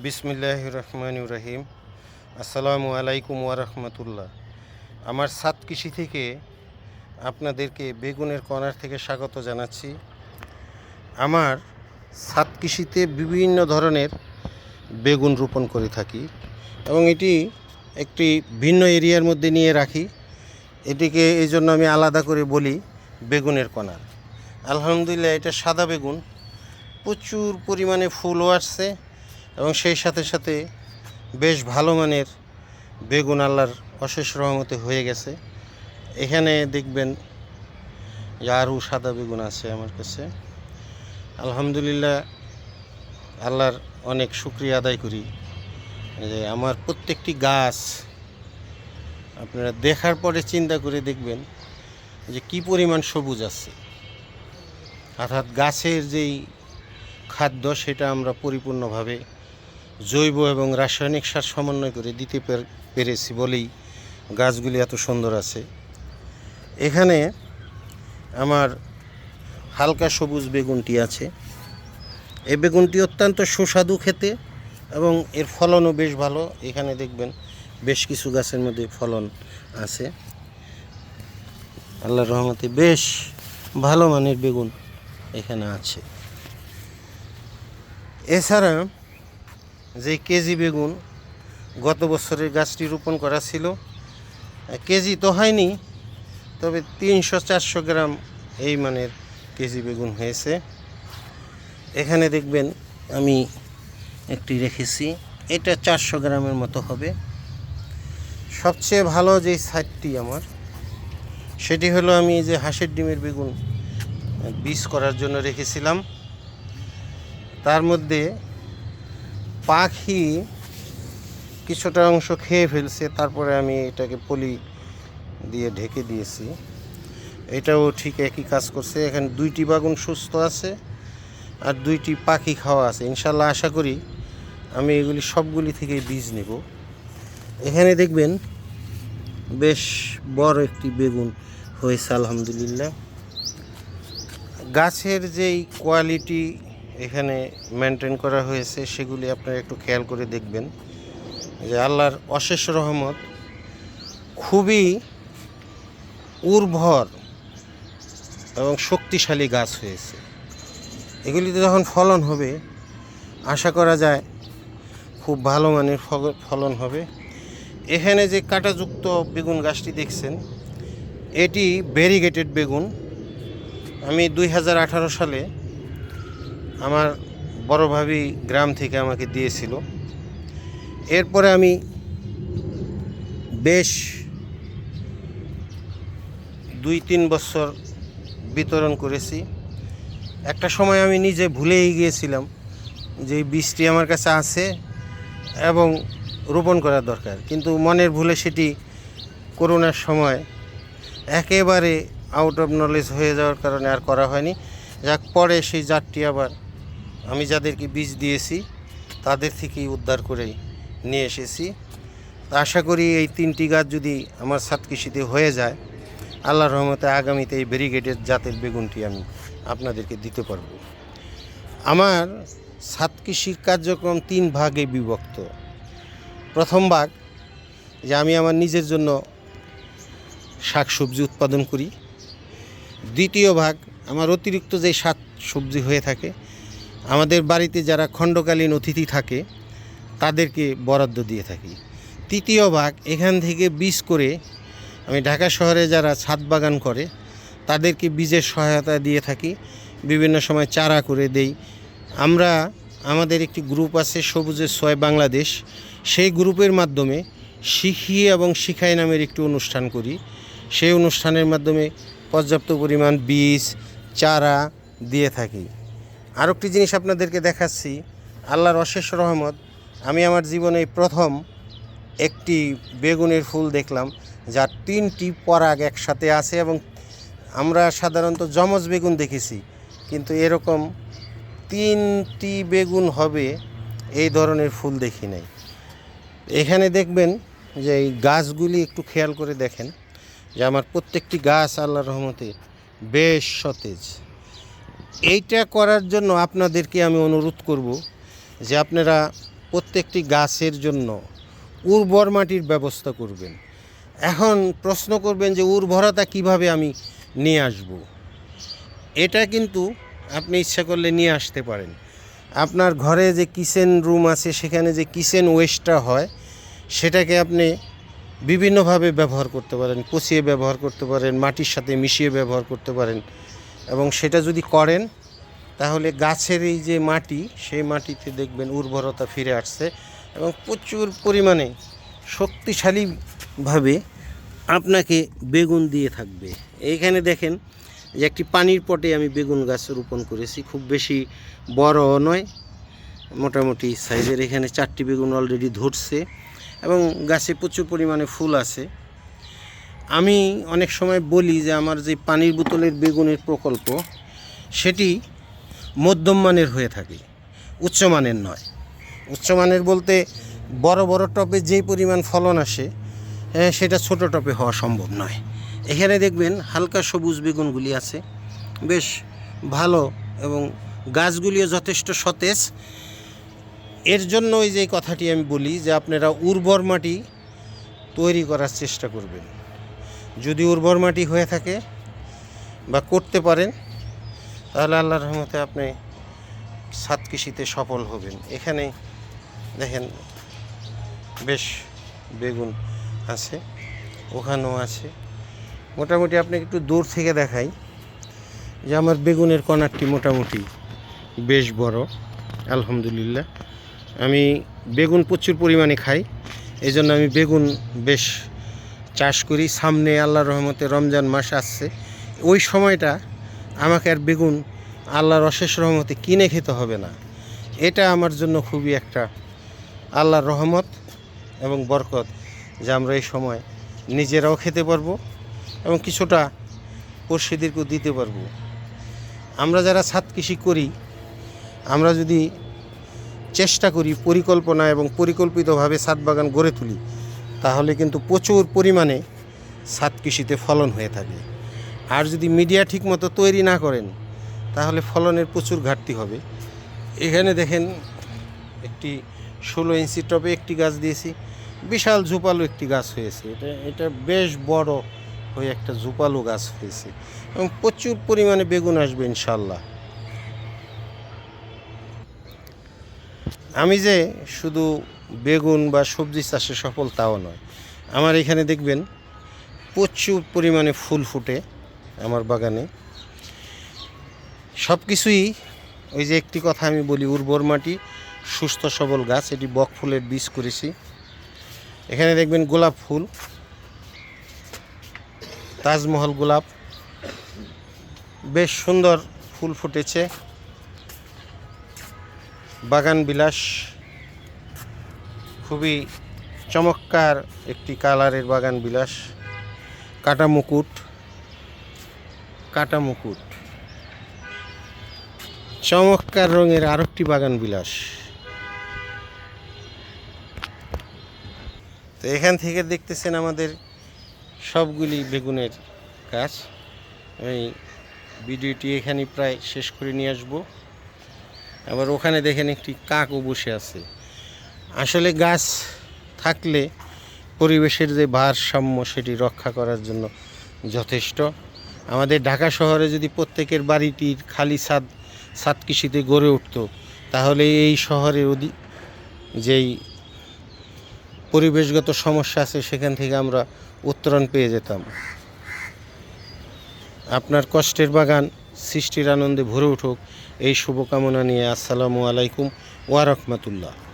বিসমিল্লাহ রহমান রহিম। আসসালামু আলাইকুম ওয়ারহমতুল্লাহ আমার সাত কৃষি থেকে আপনাদেরকে বেগুনের কর্নার থেকে স্বাগত জানাচ্ছি। আমার সাত কৃষিতে বিভিন্ন ধরনের বেগুন রোপণ করে থাকি এবং এটি একটি ভিন্ন এরিয়ার মধ্যে নিয়ে রাখি। এটিকে এই জন্য আমি আলাদা করে বলি বেগুনের কণার আলহামদুলিল্লাহ, এটা সাদা বেগুন। প্রচুর পরিমাণে ফুলও আসছে। এবং সেই সাথে সাথে বেশ ভালো মানের বেগুন আল্লাহর অশেষ রহমতে হয়ে গেছে। এখানে দেখবেন যে আরও সাদা বেগুন আছে আমার কাছে। আলহামদুলিল্লাহ আল্লাহর অনেক শুক্রিয়া আদায় করি যে আমার প্রত্যেকটি গাছ আপনারা দেখার পরে চিন্তা করে দেখবেন যে কি পরিমাণ সবুজ আছে। অর্থাৎ গাছের যেই খাদ্য সেটা আমরা পরিপূর্ণভাবে জৈব এবং রাসায়নিক সার সমন্বয় করে দিতে পেরেছি বলেই গাছগুলি এত সুন্দর আছে। এখানে আমার হালকা সবুজ বেগুনটি আছে। এই বেগুনটি অত্যন্ত সুস্বাদু খেতে এবং এর ফলনও বেশ ভালো। এখানে দেখবেন বেশ কিছু গাছের মধ্যে ফলন আছে। আল্লাহর রহমতে বেশ ভালো মানের বেগুন এখানে আছে। এছাড়া যে কেজি বেগুন গত বছরের গাছটি রোপণ করা ছিল কেজি তো হয়নি, তবে তিনশো চারশো গ্রাম এই মানের কেজি বেগুন হয়েছে। এখানে দেখবেন আমি একটি রেখেছি, এটা চারশো গ্রামের মতো হবে। সবচেয়ে ভালো যে সাইডটি আমার, সেটি হলো আমি যে হাঁসের ডিমের বেগুন বীজ করার জন্য রেখেছিলাম। তার মধ্যে পাখি কিছুটা অংশ খেয়ে ফেলছে, তারপরে আমি এটাকে পলি দিয়ে ঢেকে দিয়েছি। এটাও ঠিক একই কাজ করছে। এখানে দুইটি বাগুন সুস্থ আছে আর দুইটি পাখি খাওয়া আছে। ইনশাল্লাহ আশা করি আমি এগুলি সবগুলি থেকে বীজ নেব। এখানে দেখবেন বেশ বড় একটি বেগুন হয়েছে, আলহামদুলিল্লাহ। গাছের যেই কোয়ালিটি এখানে মেনটেন করা হয়েছে, সেগুলি আপনারা একটু খেয়াল করে দেখবেন যে আল্লাহর অশেষ রহমত খুবই উর্বর এবং শক্তিশালী গাছ হয়েছে। এগুলিতে যখন ফলন হবে, আশা করা যায় খুব ভালো মানের ফলন হবে। এখানে যে কাঁটাযুক্ত বেগুন গাছটি দেখছেন, এটি ব্যারিগেটেড বেগুন। আমি দুই হাজার আঠারো সালে আমার বড় ভাবি গ্রাম থেকে আমাকে দিয়েছিল। এরপরে আমি বেশ দুই তিন বছর বিতরণ করেছি। একটা সময় আমি নিজে ভুলেই গিয়েছিলাম যে বীজটি আমার কাছে আছে এবং রোপণ করা দরকার। কিন্তু মনের ভুলে সেটি করোনার সময় একেবারে আউট অফ নলেজ হয়ে যাওয়ার কারণে আর করা হয়নি। যাক, পরে সেই জাতটি আবার আমি যাদেরকে বীজ দিয়েছি, তাদের থেকেই উদ্ধার করে নিয়ে এসেছি। আশা করি এই তিনটি গাছ যদি আমার সাত কৃষিতে হয়ে যায়, আল্লাহর রহমতে আগামীতে এই ব্যারিগেডের জাতের বেগুনটি আমি আপনাদেরকে দিতে পারব। আমার সাত কৃষির কার্যক্রম তিন ভাগে বিভক্ত। প্রথম ভাগ, যে আমি আমার নিজের জন্য শাক সবজি উৎপাদন করি। দ্বিতীয় ভাগ, আমার অতিরিক্ত যে শাক সবজি হয়ে থাকে আমাদের বাড়িতে যারা খণ্ডকালীন অতিথি থাকে, তাদেরকে বরাদ্দ দিয়ে থাকি। তৃতীয় ভাগ এখান থেকে বীজ করে আমি ঢাকা শহরে যারা ছাদ বাগান করে, তাদেরকে বীজের সহায়তা দিয়ে থাকি। বিভিন্ন সময় চারা করে দেই। আমরা, আমাদের একটি গ্রুপ আছে সবুজের ছয় বাংলাদেশ। সেই গ্রুপের মাধ্যমে শিখি এবং শিখাই নামের একটি অনুষ্ঠান করি। সেই অনুষ্ঠানের মাধ্যমে পর্যাপ্ত পরিমাণ বীজ, চারা দিয়ে থাকি। আর একটি জিনিস আপনাদেরকে দেখাচ্ছি, আল্লাহর অশেষ রহমত, আমি আমার জীবনে প্রথম একটি বেগুনের ফুল দেখলাম, যার তিনটি পরাগ একসাথে আছে এবং আমরা সাধারণত যমজ বেগুন দেখেছি, কিন্তু এরকম তিনটি বেগুন হবে এই ধরনের ফুল দেখি নাই। এখানে দেখবেন যে এই গাছগুলি একটু খেয়াল করে দেখেন, যে আমার প্রত্যেকটি গাছ আল্লাহর রহমতে বেশ সতেজ। এইটা করার জন্য আপনাদেরকে আমি অনুরোধ করব যে আপনারা প্রত্যেকটি গাছের জন্য উর্বর মাটির ব্যবস্থা করবেন। এখন প্রশ্ন করবেন যে উর্বরতা কীভাবে আমি নিয়ে আসব? এটা কিন্তু আপনি ইচ্ছা করলে নিয়ে আসতে পারেন। আপনার ঘরে যে কিচেন রুম আছে, সেখানে যে কিচেন ওয়েস্টটা হয়, সেটাকে আপনি বিভিন্নভাবে ব্যবহার করতে পারেন, পচিয়ে ব্যবহার করতে পারেন, মাটির সাথে মিশিয়ে ব্যবহার করতে পারেন। এবং সেটা যদি করেন, তাহলে গাছের এই যে মাটি, সেই মাটিতে দেখবেন উর্বরতা ফিরে আসছে এবং প্রচুর পরিমাণে শক্তিশালীভাবে আপনাকে বেগুন দিয়ে থাকবে। এইখানে দেখেন যে একটি পানির পটে আমি বেগুন গাছ রোপণ করেছি, খুব বেশি বড়ও নয়, মোটামুটি সাইজের। এখানে চারটি বেগুন অলরেডি ধরছে এবং গাছে প্রচুর পরিমাণে ফুল আছে। আমি অনেক সময় বলি যে আমার যে পানির বোতলের বেগুনের প্রকল্প সেটি মধ্যম মানের হয়ে থাকে উচ্চমানের নয়। উচ্চমানের বলতে বড় বড় টপে যেই পরিমাণ ফলন আসে হ্যাঁ, সেটা ছোট টপে হওয়া সম্ভব নয়। এখানে দেখবেন হালকা সবুজ বেগুনগুলি আছে বেশ ভালো এবং গাছগুলিও যথেষ্ট সতেজ। এর জন্য ওই যে কথাটি আমি বলি যে আপনারা উর্বর মাটি তৈরি করার চেষ্টা করবেন। যদি উর্বর মাটি হয়ে থাকে বা করতে পারেন, তাহলে আল্লাহর রহমতে আপনি সাত কৃষিতে সফল হবেন। এখানে দেখেন বেশ বেগুন আছে, ওখানেও আছে। মোটামুটি আপনাকে একটু দূর থেকে দেখাই যে আমার বেগুনের কণারটি মোটামুটি বেশ বড়, আলহামদুলিল্লাহ। আমি বেগুন প্রচুর পরিমাণে খাই এই জন্য আমি বেগুন বেশ চাষ করি, সামনে আল্লাহর রহমতে রমজান মাস আসছে। ওই সময়টা আমাকে আর বেগুন আল্লাহর অশেষ রহমতে কিনে খেতে হবে না। এটা আমার জন্য খুবই একটা আল্লাহর রহমত এবং বরকত যে আমরা এই সময় নিজেরাও খেতে পারব এবং কিছুটা পড়শিদেরকেও দিতে পারব। আমরা যারা ছাদ কৃষি করি, আমরা যদি চেষ্টা করি পরিকল্পনা এবং পরিকল্পিতভাবে ছাদ বাগান গড়ে তুলি তাহলে কিন্তু প্রচুর পরিমাণে ছাদ কৃষিতে ফলন হয়ে থাকে। আর যদি মিডিয়া ঠিকমতো তৈরি না করেন, তাহলে ফলনের প্রচুর ঘাটতি হবে। এখানে দেখেন একটি ষোলো ইঞ্চি টপে একটি গাছ দিয়েছি, বিশাল ঝোপালো একটি গাছ হয়েছে। এটা এটা বেশ বড় হয়ে একটা ঝোপালো গাছ হয়েছে এবং প্রচুর পরিমাণে বেগুন আসবে ইনশাল্লাহ আমি যে শুধু বেগুন বা সবজি চাষে সফল তাও নয়। আমার এখানে দেখবেন প্রচুর পরিমাণে ফুল ফুটে আমার বাগানে। সব কিছুই ওই যে একটি কথা আমি বলি, উর্বর মাটি, সুস্থ সবল গাছ, এটি বক ফুলের বীজ করেছি। এখানে দেখবেন গোলাপ ফুল, তাজমহল গোলাপ, বেশ সুন্দর ফুল ফুটেছে। বাগান বিলাস। খুবই চমৎকার একটি কালারের বাগান বিলাস। কাটা মুকুট কাটা মুকুট চমৎকার রঙের আরেকটি বাগান বিলাস। তো এখান থেকে দেখতেছেন আমাদের সবগুলি বেগুনের গাছ। আমি ভিডিওটি এখানে প্রায় শেষ করে নিয়ে আসব। আবার ওখানে দেখেন একটি কাকও বসে আছে। আসলে গাছ থাকলে পরিবেশের যে ভারসাম্য সেটি রক্ষা করার জন্য যথেষ্ট। আমাদের ঢাকা শহরে যদি প্রত্যেকের বাড়িটির খালি ছাদ ছাদ কৃষিতে গড়ে উঠত, তাহলে এই শহরের অধি, যেই পরিবেশগত সমস্যা আছে, সেখান থেকে আমরা উত্তরণ পেয়ে যেতাম। আপনার কষ্টের বাগান, সৃষ্টির আনন্দে ভরে উঠুক। এই শুভকামনা নিয়ে আসসালামু আলাইকুম, ওয়া রাহমাতুল্লাহ।